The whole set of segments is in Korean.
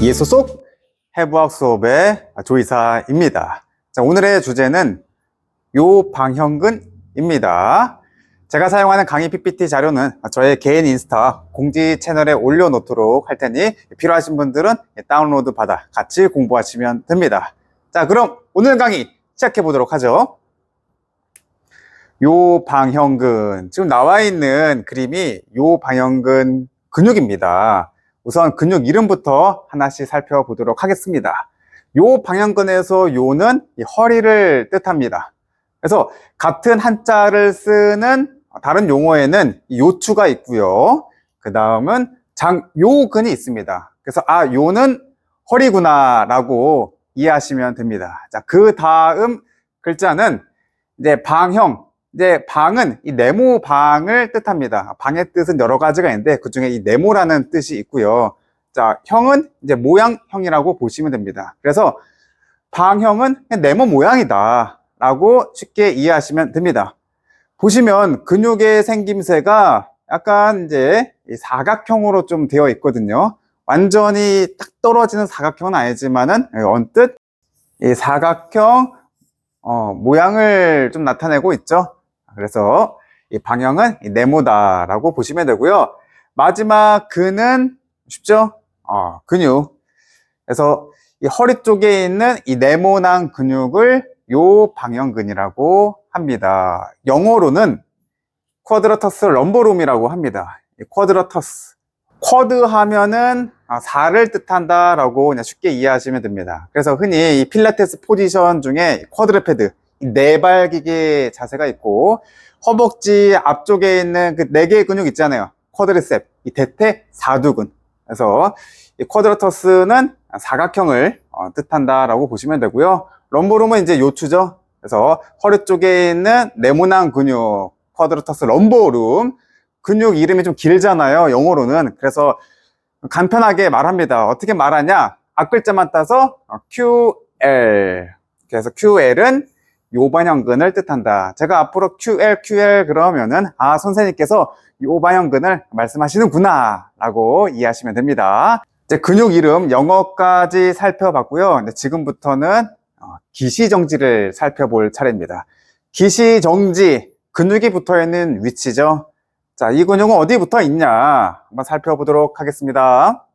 이해소 속 해부학 수업의 조이사입니다. 자, 오늘의 주제는 요방형근입니다. 제가 사용하는 강의 PPT 자료는 저의 개인 인스타 공지 채널에 올려놓도록 할 테니 필요하신 분들은 다운로드 받아 같이 공부하시면 됩니다. 자, 그럼 오늘 강의 시작해 보도록 하죠. 요방형근. 지금 나와 있는 그림이 요방형근 근육입니다. 우선 근육 이름부터 하나씩 살펴보도록 하겠습니다. 요 방향근에서 요는 이 허리를 뜻합니다. 그래서 같은 한자를 쓰는 다른 용어에는 이 요추가 있고요. 그 다음은 장요근이 있습니다. 그래서 아 요는 허리구나라고 이해하시면 됩니다. 자, 그 다음 글자는 이제 방형. 이제 방은 이 네모 방을 뜻합니다. 방의 뜻은 여러 가지가 있는데 그 중에 이 네모라는 뜻이 있고요. 자, 형은 이제 모양형이라고 보시면 됩니다. 그래서 방형은 네모 모양이다 라고 쉽게 이해하시면 됩니다. 보시면 근육의 생김새가 약간 이제 이 사각형으로 좀 되어 있거든요. 완전히 딱 떨어지는 사각형은 아니지만은 언뜻 이 사각형 어, 모양을 좀 나타내고 있죠. 그래서 이 방향은 이 네모다라고 보시면 되고요. 마지막 근은 쉽죠? 어, 근육. 그래서 이 허리 쪽에 있는 이 네모난 근육을 요 방형근이라고 합니다. 영어로는 쿼드러터스 럼버룸이라고 합니다. 이 쿼드러터스. 쿼드 하면은 4를 뜻한다라고 그냥 쉽게 이해하시면 됩니다. 그래서 흔히 이 필라테스 포지션 중에 쿼드르페드, 네발기기 자세가 있고 허벅지 앞쪽에 있는 그 네 개의 근육 있잖아요. 쿼드리셉, 이 대퇴 사두근. 그래서 이 쿼드러터스는 사각형을 어, 뜻한다라고 보시면 되고요. 럼보룸은 이제 요추죠. 그래서 허리 쪽에 있는 네모난 근육, 쿼드러터스 럼보룸. 근육 이름이 좀 길잖아요. 영어로는. 그래서 간편하게 말합니다. 어떻게 말하냐? 앞글자만 따서 QL. 그래서 QL은 요반형근을 뜻한다. 제가 앞으로 QL, QL 그러면은 아 선생님께서 요반형근을 말씀하시는구나 라고 이해하시면 됩니다. 이제 근육 이름 영어까지 살펴봤고요. 지금부터는 어, 기시정지를 살펴볼 차례입니다. 기시정지 근육이 붙어 있는 위치죠. 자, 이 근육은 어디 붙어 있냐? 한번 살펴보도록 하겠습니다.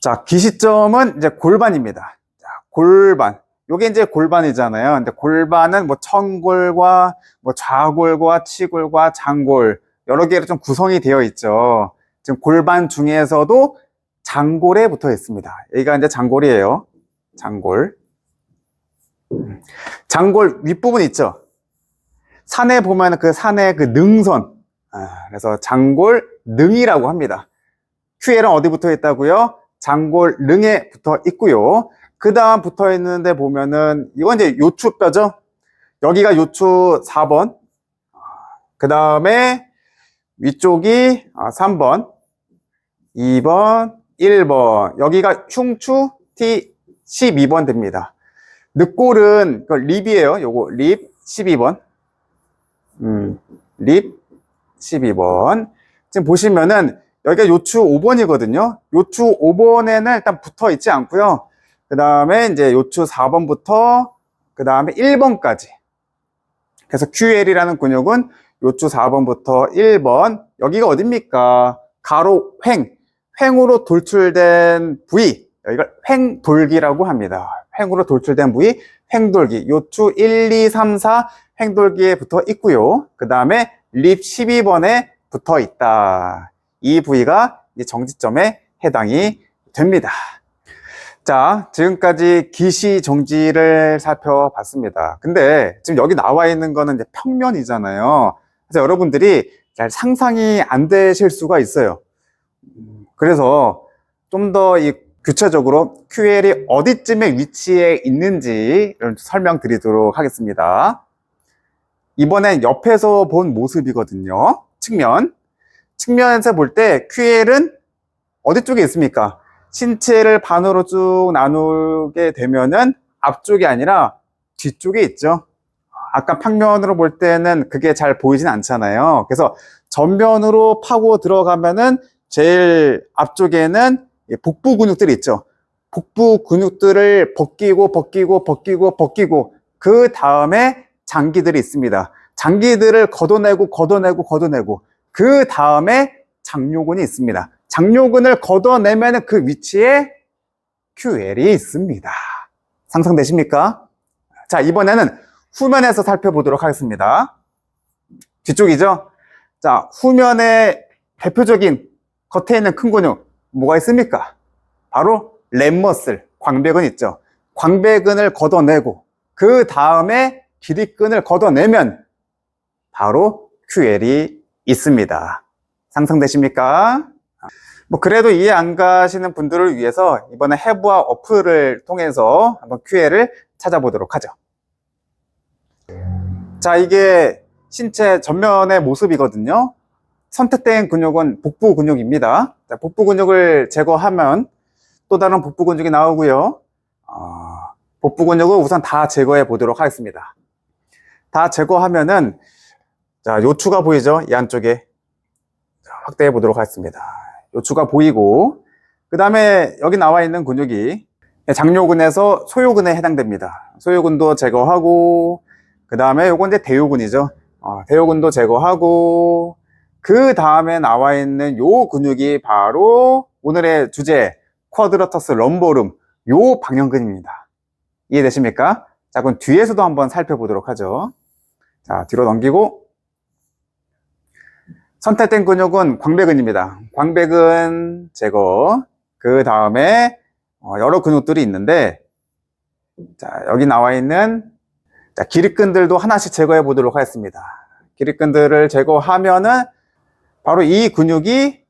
자, 기시점은 이제 골반입니다. 자, 골반. 요게 이제 골반이잖아요. 근데 골반은 뭐 청골과 뭐 좌골과 치골과 장골 여러 개로 좀 구성이 되어 있죠. 지금 골반 중에서도 장골에 붙어 있습니다. 여기가 이제 장골이에요. 장골. 장골 윗부분 있죠. 산에 보면 그 산의 그 능선. 아, 그래서 장골 능이라고 합니다. QL은 어디 붙어 있다고요? 장골 능에 붙어 있고요. 그 다음 붙어 있는데 보면은 이건 이제 요추뼈죠. 여기가 요추 4번. 그 다음에 위쪽이 3번, 2번, 1번. 여기가 흉추 T 12번 됩니다. 늑골은 그 립이에요. 요거 립 12번. 음, 립 12번. 지금 보시면은 여기가 요추 5번이거든요. 요추 5번에는 일단 붙어 있지 않고요. 그 다음에 이제 요추 4번부터 그 다음에 1번까지. 그래서 QL이라는 근육은 요추 4번부터 1번. 여기가 어딥니까? 가로 횡. 횡으로 돌출된 부위. 여기가 횡돌기라고 합니다. 횡으로 돌출된 부위, 횡돌기. 요추 1, 2, 3, 4 횡돌기에 붙어 있고요. 그 다음에 립 12번에 붙어 있다. 이 부위가 정지점에 해당이 됩니다. 자, 지금까지 기시 정지를 살펴봤습니다. 근데 지금 여기 나와 있는 거는 이제 평면이잖아요. 그래서 여러분들이 잘 상상이 안 되실 수가 있어요. 그래서 좀 더 이 구체적으로 QL이 어디쯤에 위치해 있는지를 설명드리도록 하겠습니다. 이번엔 옆에서 본 모습이거든요. 측면. 측면에서 볼 때 QL은 어디 쪽에 있습니까? 신체를 반으로 쭉 나누게 되면은 앞쪽이 아니라 뒤쪽에 있죠. 아까 평면으로 볼 때는 그게 잘 보이진 않잖아요. 그래서 전면으로 파고 들어가면은 제일 앞쪽에는 복부 근육들이 있죠. 복부 근육들을 벗기고 벗기고 벗기고 벗기고 그 다음에 장기들이 있습니다. 장기들을 걷어내고 걷어내고 걷어내고 그 다음에 장요근이 있습니다. 장요근을 걷어내면 그 위치에 QL이 있습니다. 상상되십니까? 자, 이번에는 후면에서 살펴보도록 하겠습니다. 뒤쪽이죠? 자, 후면의 대표적인 겉에 있는 큰 근육, 뭐가 있습니까? 바로 랩머슬, 광배근 있죠. 광배근을 걷어내고, 그 다음에 기립근을 걷어내면 바로 QL이 있습니다. 상상되십니까? 뭐 그래도 이해 안 가시는 분들을 위해서 이번에 해부와 어플을 통해서 한번 QL을 찾아보도록 하죠. 자, 이게 신체 전면의 모습이거든요. 선택된 근육은 복부 근육입니다. 자, 복부 근육을 제거하면 또 다른 복부 근육이 나오고요. 어, 복부 근육을 우선 다 제거해 보도록 하겠습니다. 다 제거하면은 자, 요추가 보이죠? 이 안쪽에 자, 확대해 보도록 하겠습니다. 요추가 보이고 그 다음에 여기 나와 있는 근육이 장요근에서 소요근에 해당됩니다. 소요근도 제거하고 그 다음에 요건 이제 대요근이죠. 어, 대요근도 제거하고 그 다음에 나와 있는 요 근육이 바로 오늘의 주제 쿼드러터스 럼보름 요 방향근입니다. 이해되십니까? 자 그럼 뒤에서도 한번 살펴보도록 하죠. 자 뒤로 넘기고 선택된 근육은 광배근입니다. 광배근 제거 그 다음에 어, 여러 근육들이 있는데 자 여기 나와 있는 자, 기립근들도 하나씩 제거해 보도록 하겠습니다. 기립근들을 제거하면은 바로 이 근육이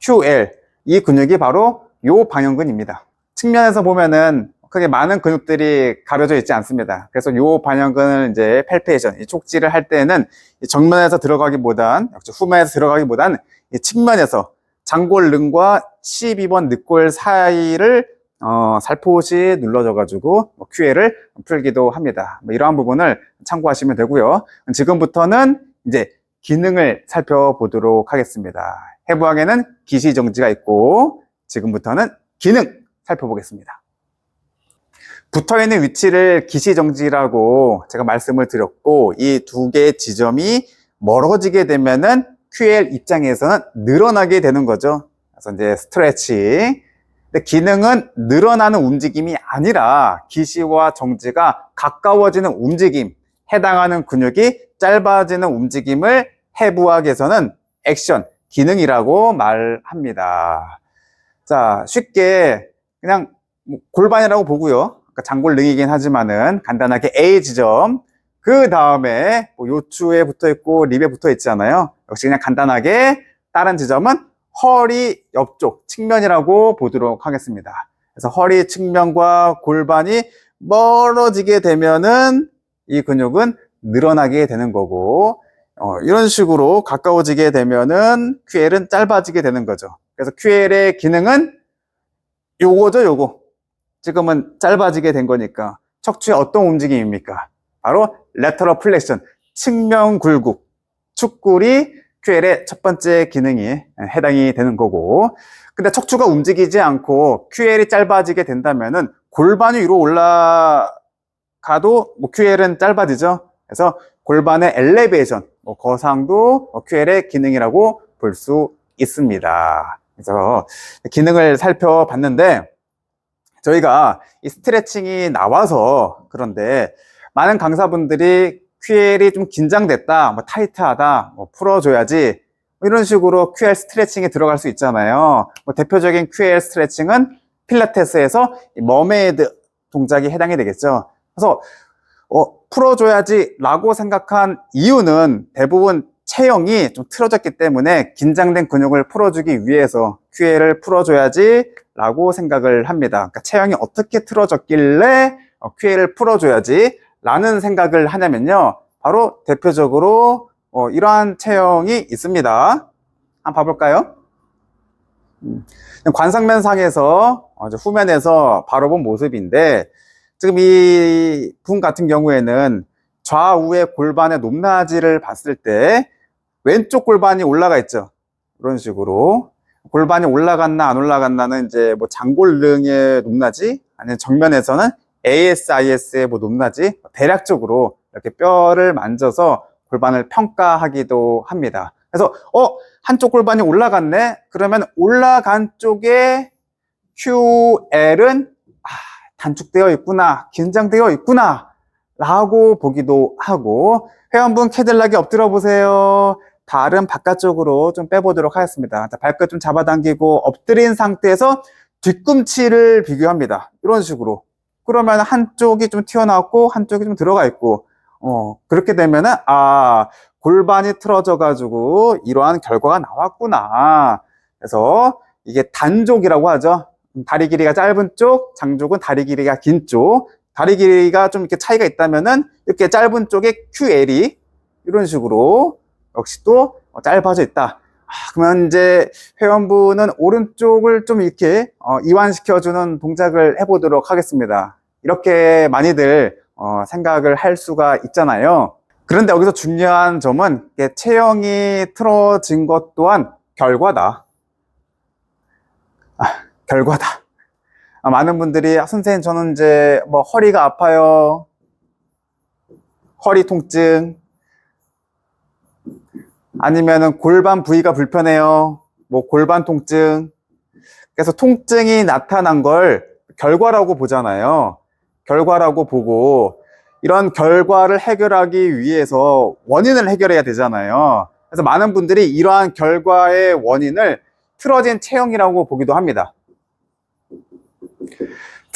QL, 이 근육이 바로 요 방향근입니다. 측면에서 보면은 크게 많은 근육들이 가려져 있지 않습니다. 그래서 요 방향근을 이제 펠페이션, 이 촉지를 할 때는 이 정면에서 들어가기보단, 역시 후면에서 들어가기보단 이 측면에서 장골릉과 12번 늑골 사이를 어, 살포시 눌러줘가지고 뭐 QL을 풀기도 합니다. 뭐 이러한 부분을 참고하시면 되고요. 지금부터는 이제 기능을 살펴보도록 하겠습니다. 해부학에는 기시정지가 있고 지금부터는 기능 살펴보겠습니다. 붙어 있는 위치를 기시정지라고 제가 말씀을 드렸고 이 두 개의 지점이 멀어지게 되면은 QL 입장에서는 늘어나게 되는 거죠. 그래서 이제 스트레치 근데 기능은 늘어나는 움직임이 아니라 기시와 정지가 가까워지는 움직임, 해당하는 근육이 짧아지는 움직임을 해부학에서는 액션, 기능이라고 말합니다. 자, 쉽게 그냥 뭐 골반이라고 보고요. 그러니까 장골능이긴 하지만은 간단하게 A 지점, 그 다음에 뭐 요추에 붙어 있고 립에 붙어 있잖아요. 역시 그냥 간단하게 다른 지점은 허리 옆쪽 측면이라고 보도록 하겠습니다. 그래서 허리 측면과 골반이 멀어지게 되면은 이 근육은 늘어나게 되는 거고 어, 이런 식으로 가까워지게 되면은 QL은 짧아지게 되는 거죠. 그래서 QL의 기능은 요거죠, 요거. 지금은 짧아지게 된 거니까 척추의 어떤 움직임입니까? 바로 레터럴 플렉션, 측면 굴곡, 축굴이 QL의 첫 번째 기능이 해당이 되는 거고. 근데 척추가 움직이지 않고 QL이 짧아지게 된다면 은 골반이 위로 올라가도 뭐 QL은 짧아지죠? 그래서 골반의 엘리베이션, 뭐 거상도 QL의 기능이라고 볼 수 있습니다. 그래서 기능을 살펴봤는데 저희가 이 스트레칭이 나와서 그런데 많은 강사분들이 QL이 좀 긴장됐다, 뭐 타이트하다, 뭐 풀어줘야지 뭐 이런 식으로 QL 스트레칭에 들어갈 수 있잖아요. 뭐 대표적인 QL 스트레칭은 필라테스에서 머메이드 동작이 해당이 되겠죠. 그래서 어, 풀어줘야지라고 생각한 이유는 대부분 체형이 좀 틀어졌기 때문에 긴장된 근육을 풀어주기 위해서 QL을 풀어줘야지 라고 생각을 합니다. 그러니까 체형이 어떻게 틀어졌길래 어, QL을 풀어줘야지 라는 생각을 하냐면요. 바로 대표적으로 어, 이러한 체형이 있습니다. 한번 봐볼까요? 음, 관상면상에서 어, 후면에서 바로 본 모습인데 지금 이 분 같은 경우에는 좌우의 골반의 높낮이를 봤을 때 왼쪽 골반이 올라가 있죠. 이런 식으로 골반이 올라갔나 안 올라갔나는 이제 뭐 장골릉의 높낮이 아니면 정면에서는 ASIS의 뭐 높낮이 대략적으로 이렇게 뼈를 만져서 골반을 평가하기도 합니다. 그래서 어 한쪽 골반이 올라갔네. 그러면 올라간 쪽에 QL은 아, 단축되어 있구나, 긴장되어 있구나, 라고 보기도 하고 회원분 캐딜락이 엎드려 보세요. 발은 바깥쪽으로 좀 빼보도록 하겠습니다. 자, 발끝 좀 잡아당기고 엎드린 상태에서 뒤꿈치를 비교합니다. 이런 식으로. 그러면 한쪽이 좀 튀어나왔고 한쪽이 좀 들어가 있고 어, 그렇게 되면은 아 골반이 틀어져 가지고 이러한 결과가 나왔구나. 그래서 이게 단족이라고 하죠. 다리 길이가 짧은 쪽, 장족은 다리 길이가 긴 쪽. 다리 길이가 좀 이렇게 차이가 있다면은 이렇게 짧은 쪽에 QL이 이런 식으로 역시 또 짧아져 있다. 아, 그러면 이제 회원분은 오른쪽을 좀 이렇게 어, 이완시켜주는 동작을 해보도록 하겠습니다. 이렇게 많이들 어, 생각을 할 수가 있잖아요. 그런데 여기서 중요한 점은 체형이 틀어진 것 또한 결과다. 아, 결과다. 아, 많은 분들이 아, 선생님 저는 이제 뭐 허리가 아파요. 허리 통증. 아니면은 골반 부위가 불편해요. 뭐 골반 통증. 그래서 통증이 나타난 걸 결과라고 보잖아요. 결과라고 보고 이런 결과를 해결하기 위해서 원인을 해결해야 되잖아요. 그래서 많은 분들이 이러한 결과의 원인을 틀어진 체형이라고 보기도 합니다.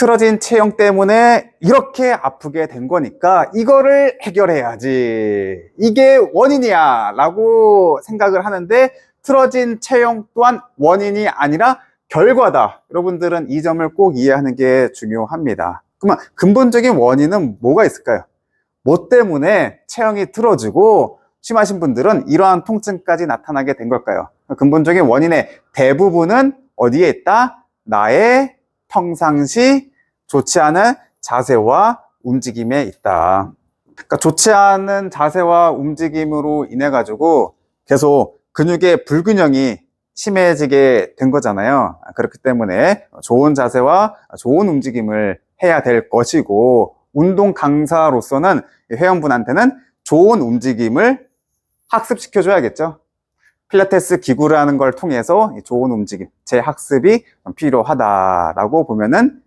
틀어진 체형 때문에 이렇게 아프게 된 거니까 이거를 해결해야지. 이게 원인이야. 라고 생각을 하는데 틀어진 체형 또한 원인이 아니라 결과다. 여러분들은 이 점을 꼭 이해하는 게 중요합니다. 그러면 근본적인 원인은 뭐가 있을까요? 뭐 때문에 체형이 틀어지고 심하신 분들은 이러한 통증까지 나타나게 된 걸까요? 근본적인 원인의 대부분은 어디에 있다? 나의 평상시 좋지 않은 자세와 움직임에 있다. 그러니까 좋지 않은 자세와 움직임으로 인해 가지고 계속 근육의 불균형이 심해지게 된 거잖아요. 그렇기 때문에 좋은 자세와 좋은 움직임을 해야 될 것이고 운동 강사로서는 회원분한테는 좋은 움직임을 학습시켜 줘야겠죠. 필라테스 기구라는 걸 통해서 좋은 움직임, 재학습이 필요하다라고 보면은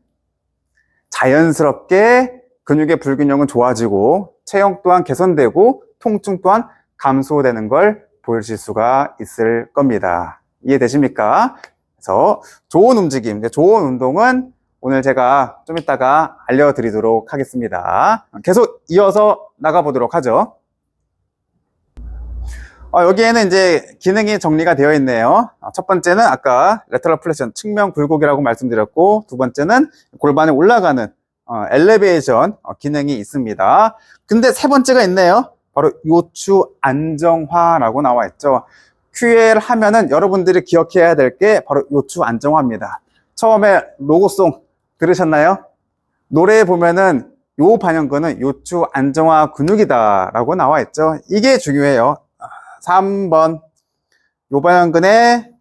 자연스럽게 근육의 불균형은 좋아지고 체형 또한 개선되고 통증 또한 감소되는 걸 보실 수가 있을 겁니다. 이해되십니까? 그래서 좋은 움직임, 좋은 운동은 오늘 제가 좀 이따가 알려드리도록 하겠습니다. 계속 이어서 나가보도록 하죠. 어, 여기에는 이제 기능이 정리가 되어 있네요. 어, 첫 번째는 아까 레터럴 플렉션 측면 굴곡이라고 말씀드렸고 두 번째는 골반에 올라가는 어, 엘리베이션 어, 기능이 있습니다. 근데 세 번째가 있네요. 바로 요추 안정화라고 나와 있죠. QL 하면은 여러분들이 기억해야 될 게 바로 요추 안정화입니다. 처음에 로고송 들으셨나요? 노래에 보면은 요 반영근은 요추 안정화 근육이다 라고 나와 있죠. 이게 중요해요. 3번 요 반영근의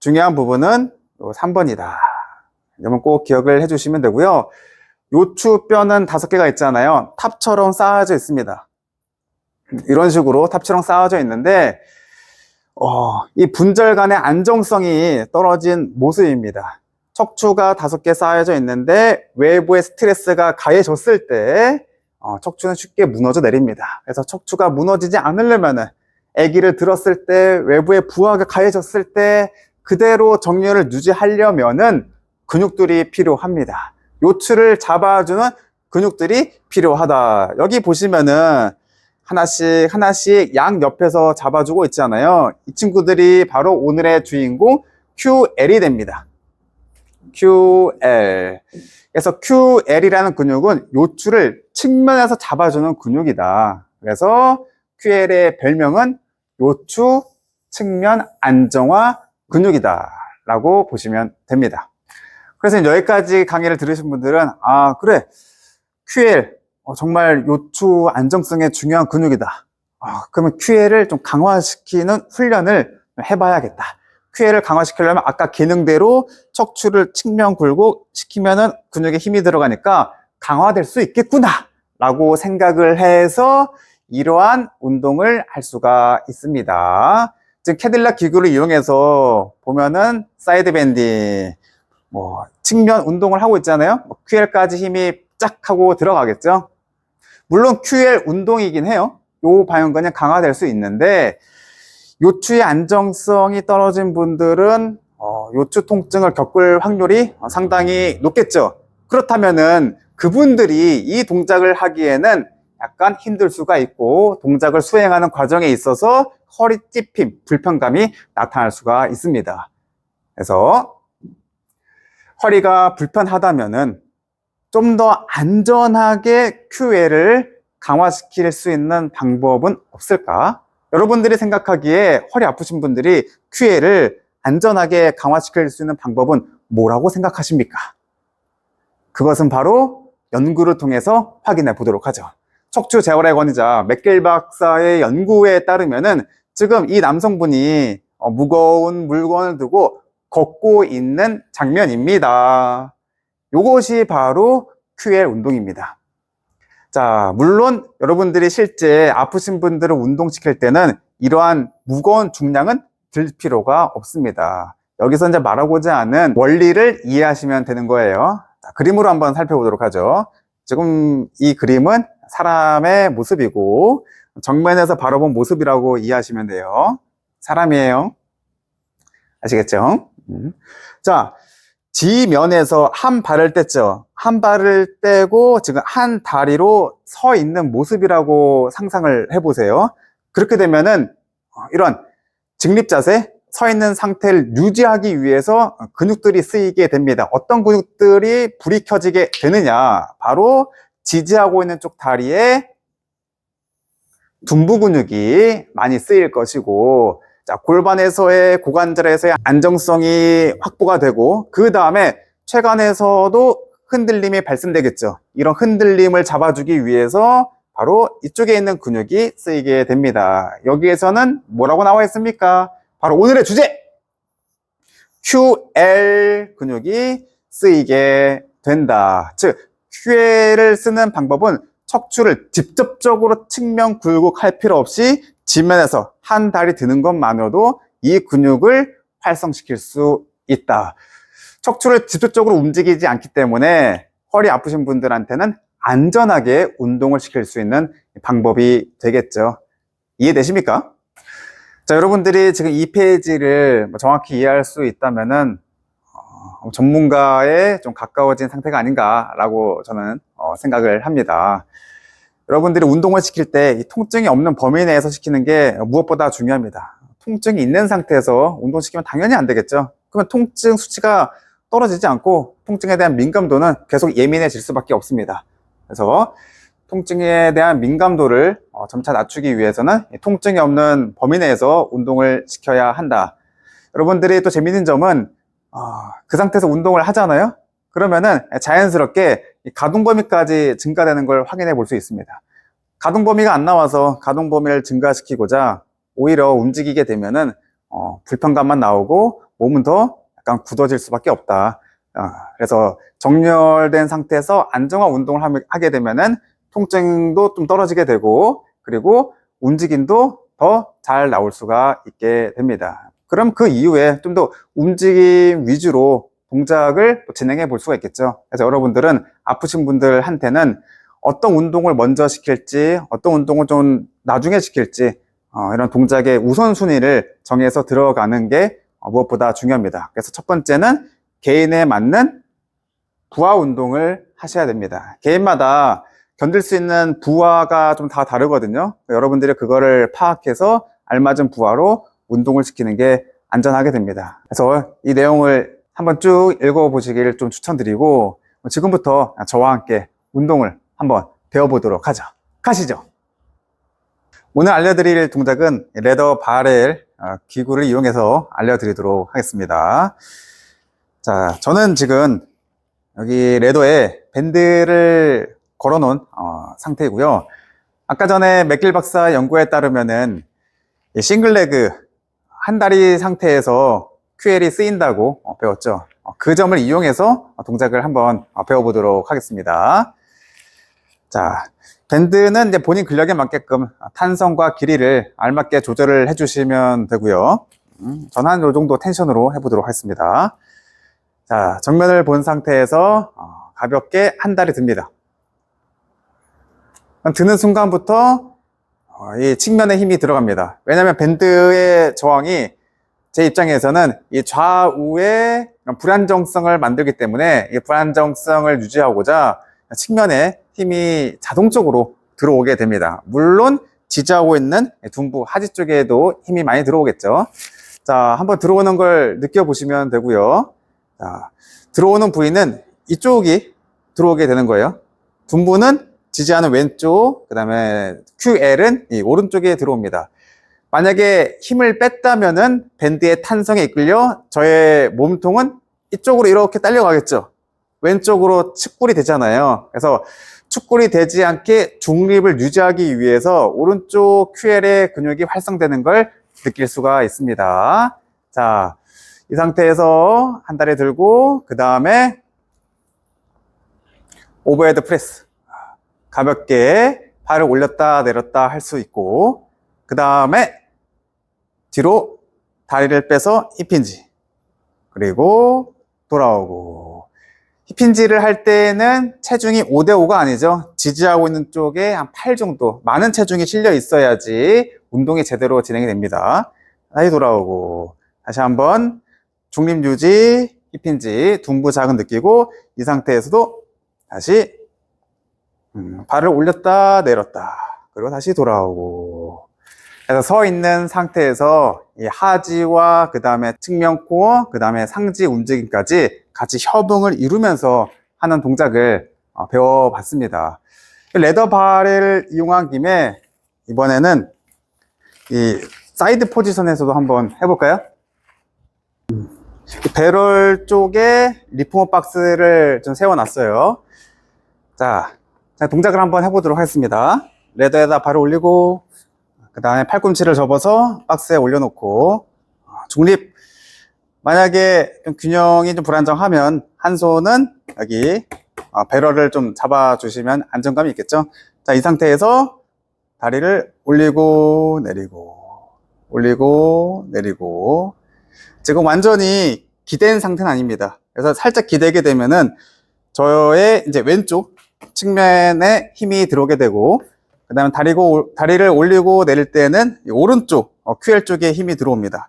중요한 부분은 요 3번이다. 여러분 꼭 기억을 해주시면 되고요. 요추뼈는 다섯 개가 있잖아요. 탑처럼 쌓아져 있습니다. 이런 식으로 탑처럼 쌓아져 있는데 어, 이 분절 간의 안정성이 떨어진 모습입니다. 척추가 다섯 개 쌓여져 있는데 외부의 스트레스가 가해졌을 때 어, 척추는 쉽게 무너져 내립니다. 그래서 척추가 무너지지 않으려면은 아기를 들었을 때 외부의 부하가 가해졌을 때 그대로 정렬을 유지하려면은 근육들이 필요합니다. 요추를 잡아주는 근육들이 필요하다. 여기 보시면은 하나씩 하나씩 양 옆에서 잡아주고 있잖아요. 이 친구들이 바로 오늘의 주인공 QL이 됩니다. QL. 그래서 QL이라는 근육은 요추를 측면에서 잡아주는 근육이다. 그래서 QL의 별명은 요추 측면 안정화 근육이다. 라고 보시면 됩니다. 그래서 여기까지 강의를 들으신 분들은, 아, 그래. QL. 어, 정말 요추 안정성의 중요한 근육이다. 아, 그러면 QL을 좀 강화시키는 훈련을 해봐야겠다. 큐에를 강화시키려면 아까 기능대로 척추를 측면 굴곡 시키면은 근육에 힘이 들어가니까 강화될 수 있겠구나 라고 생각을 해서 이러한 운동을 할 수가 있습니다. 지금 캐딜락 기구를 이용해서 보면은 사이드 밴딩, 뭐 측면 운동을 하고 있잖아요. 뭐 QL까지 힘이 쫙 하고 들어가겠죠. 물론 QL 운동이긴 해요. 요 방향근이 강화될 수 있는데 요추의 안정성이 떨어진 분들은 어, 요추 통증을 겪을 확률이 상당히 높겠죠. 그렇다면은 그분들이 이 동작을 하기에는 약간 힘들 수가 있고 동작을 수행하는 과정에 있어서 허리 찝힘, 불편감이 나타날 수가 있습니다. 그래서 허리가 불편하다면은 좀 더 안전하게 QL을 강화시킬 수 있는 방법은 없을까? 여러분들이 생각하기에 허리 아프신 분들이 QL을 안전하게 강화시킬 수 있는 방법은 뭐라고 생각하십니까? 그것은 바로 연구를 통해서 확인해 보도록 하죠. 척추 재활의 권위자 맥길 박사의 연구에 따르면은 지금 이 남성분이 어, 무거운 물건을 두고 걷고 있는 장면입니다. 이것이 바로 QL 운동입니다. 자, 물론 여러분들이 실제 아프신 분들을 운동시킬 때는 이러한 무거운 중량은 들 필요가 없습니다. 여기서 이제 말하고자 하는 원리를 이해하시면 되는 거예요. 자, 그림으로 한번 살펴보도록 하죠. 지금 이 그림은 사람의 모습이고 정면에서 바로 본 모습이라고 이해하시면 돼요. 사람이에요. 아시겠죠? 음. 자, 지면에서 한 발을 뗐죠. 한 발을 떼고 지금 한 다리로 서 있는 모습이라고 상상을 해보세요. 그렇게 되면은 어, 이런 직립 자세, 서 있는 상태를 유지하기 위해서 근육들이 쓰이게 됩니다. 어떤 근육들이 불이 켜지게 되느냐? 바로 지지하고 있는 쪽 다리에 둔부 근육이 많이 쓰일 것이고, 자, 골반에서의 고관절에서의 안정성이 확보가 되고, 그 다음에 최간에서도 흔들림이 발생되겠죠. 이런 흔들림을 잡아주기 위해서 바로 이쪽에 있는 근육이 쓰이게 됩니다. 여기에서는 뭐라고 나와 있습니까? 바로 오늘의 주제! QL 근육이 쓰이게 된다. 즉, QL을 쓰는 방법은 척추를 직접적으로 측면 굴곡할 필요 없이 지면에서 한 다리 드는 것만으로도 이 근육을 활성시킬 수 있다. 척추를 직접적으로 움직이지 않기 때문에 허리 아프신 분들한테는 안전하게 운동을 시킬 수 있는 방법이 되겠죠. 이해되십니까? 자, 여러분들이 지금 이 페이지를 뭐 정확히 이해할 수 있다면은 어, 전문가에 좀 가까워진 상태가 아닌가라고 저는 어, 생각을 합니다. 여러분들이 운동을 시킬 때이 통증이 없는 범위 내에서 시키는 게 무엇보다 중요합니다. 통증이 있는 상태에서 운동시키면 당연히 안 되겠죠. 그러면 통증 수치가 떨어지지 않고 통증에 대한 민감도는 계속 예민해질 수밖에 없습니다. 그래서 통증에 대한 민감도를 어, 점차 낮추기 위해서는 이 통증이 없는 범위 내에서 운동을 시켜야 한다. 여러분들이 또 재밌는 점은 어, 그 상태에서 운동을 하잖아요. 그러면은 자연스럽게 이 가동 범위까지 증가되는 걸 확인해 볼 수 있습니다. 가동 범위가 안 나와서 가동 범위를 증가시키고자 오히려 움직이게 되면은 어, 불편감만 나오고 몸은 더 약간 굳어질 수밖에 없다. 어, 그래서 정렬된 상태에서 안정화 운동을 하게 되면은 통증도 좀 떨어지게 되고 그리고 움직임도 더 잘 나올 수가 있게 됩니다. 그럼 그 이후에 좀 더 움직임 위주로 동작을 또 진행해 볼 수가 있겠죠. 그래서 여러분들은 아프신 분들한테는 어떤 운동을 먼저 시킬지, 어떤 운동을 좀 나중에 시킬지, 어, 이런 동작의 우선순위를 정해서 들어가는 게 어, 무엇보다 중요합니다. 그래서 첫 번째는 개인에 맞는 부하 운동을 하셔야 됩니다. 개인마다 견딜 수 있는 부하가 좀 다 다르거든요. 여러분들이 그거를 파악해서 알맞은 부하로 운동을 시키는 게 안전하게 됩니다. 그래서 이 내용을 한번 쭉 읽어보시기를 좀 추천드리고 지금부터 저와 함께 운동을 한번 배워보도록 하죠. 가시죠. 오늘 알려드릴 동작은 레더 바렐 어, 기구를 이용해서 알려드리도록 하겠습니다. 자, 저는 지금 여기 레더에 밴드를 걸어놓은 어, 상태이고요. 아까 전에 맥길 박사 연구에 따르면은 이 싱글레그 한 다리 상태에서 QL이 쓰인다고 어, 배웠죠. 어, 그 점을 이용해서 어, 동작을 한번 어, 배워보도록 하겠습니다. 자, 밴드는 이제 본인 근력에 맞게끔 탄성과 길이를 알맞게 조절을 해주시면 되고요. 음, 전한 요 정도 텐션으로 해보도록 하겠습니다. 자, 정면을 본 상태에서 어, 가볍게 한 다리 듭니다. 드는 순간부터 어, 이 측면에 힘이 들어갑니다. 왜냐하면 밴드의 저항이 제 입장에서는 이 좌우의 불안정성을 만들기 때문에 이 불안정성을 유지하고자 측면에 힘이 자동적으로 들어오게 됩니다. 물론 지지하고 있는 둔부 하지 쪽에도 힘이 많이 들어오겠죠. 자, 한번 들어오는 걸 느껴보시면 되고요. 자, 들어오는 부위는 이쪽이 들어오게 되는 거예요. 둔부는 지지하는 왼쪽, 그 다음에 QL은 이 오른쪽에 들어옵니다. 만약에 힘을 뺐다면은 밴드의 탄성에 이끌려 저의 몸통은 이쪽으로 이렇게 딸려가겠죠. 왼쪽으로 측굴이 되잖아요. 그래서 축굴이 되지 않게 중립을 유지하기 위해서 오른쪽 QL의 근육이 활성되는 걸 느낄 수가 있습니다. 자, 이 상태에서 한 다리 들고 그 다음에 오버헤드 프레스 가볍게 팔을 올렸다 내렸다 할 수 있고 그 다음에 뒤로 다리를 빼서 힙힌지 그리고 돌아오고. 힙힌지를 할 때는 체중이 5대5가 아니죠. 지지하고 있는 쪽에 한 8 정도 많은 체중이 실려 있어야지 운동이 제대로 진행이 됩니다. 다시 돌아오고. 다시 한번 중립 유지 힙힌지 둔부 자극 느끼고 이 상태에서도 다시 음, 발을 올렸다 내렸다. 그리고 다시 돌아오고. 그래서 서 있는 상태에서 이 하지와 그 다음에 측면 코어 그 다음에 상지 움직임까지 같이 협응을 이루면서 하는 동작을 어, 배워봤습니다. 레더 바를 이용한 김에 이번에는 이 사이드 포지션에서도 한번 해볼까요? 이 배럴 쪽에 리포머 박스를 좀 세워놨어요. 자, 자, 동작을 한번 해보도록 하겠습니다. 레더에다 발을 올리고, 그 다음에 팔꿈치를 접어서 박스에 올려놓고, 어, 중립. 만약에 좀 균형이 좀 불안정하면, 한 손은 여기, 어, 배럴을 좀 잡아주시면 안정감이 있겠죠? 자, 이 상태에서 다리를 올리고, 내리고, 올리고, 내리고. 지금 완전히 기댄 상태는 아닙니다. 그래서 살짝 기대게 되면은, 저의 이제 왼쪽, 측면에 힘이 들어오게 되고 그 다음에 다리고, 다리를 올리고 내릴 때는 이 오른쪽 어, QL 쪽에 힘이 들어옵니다.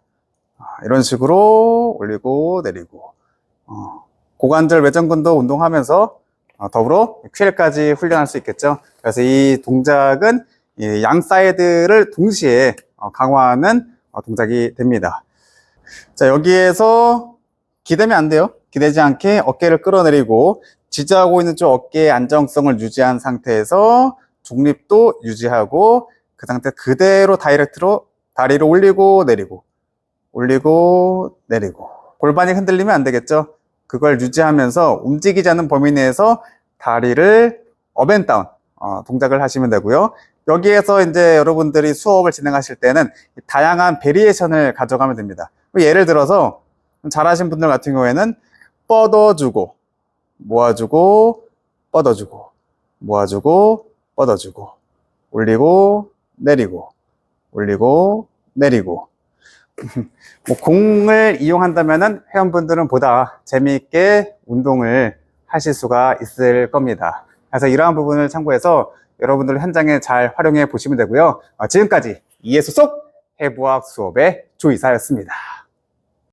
아, 이런 식으로 올리고 내리고 어, 고관절 외전근도 운동하면서 어, 더불어 QL까지 훈련할 수 있겠죠? 그래서 이 동작은 이 양 사이드를 동시에 어, 강화하는 어, 동작이 됩니다. 자 여기에서 기대면 안 돼요. 기대지 않게 어깨를 끌어내리고 지지하고 있는 쪽 어깨의 안정성을 유지한 상태에서 중립도 유지하고 그 상태 그대로 다이렉트로 다리를 올리고 내리고 올리고 내리고. 골반이 흔들리면 안 되겠죠? 그걸 유지하면서 움직이지 않는 범위 내에서 다리를 업앤다운 어, 동작을 하시면 되고요. 여기에서 이제 여러분들이 수업을 진행하실 때는 다양한 베리에이션을 가져가면 됩니다. 예를 들어서 좀 잘하신 분들 같은 경우에는 뻗어주고 모아주고 뻗어주고 모아주고 뻗어주고 올리고 내리고 올리고 내리고 뭐 공을 이용한다면은 회원분들은 보다 재미있게 운동을 하실 수가 있을 겁니다. 그래서 이러한 부분을 참고해서 여러분들 현장에 잘 활용해 보시면 되고요. 어, 지금까지 이해수속 해부학 수업의 조이사였습니다.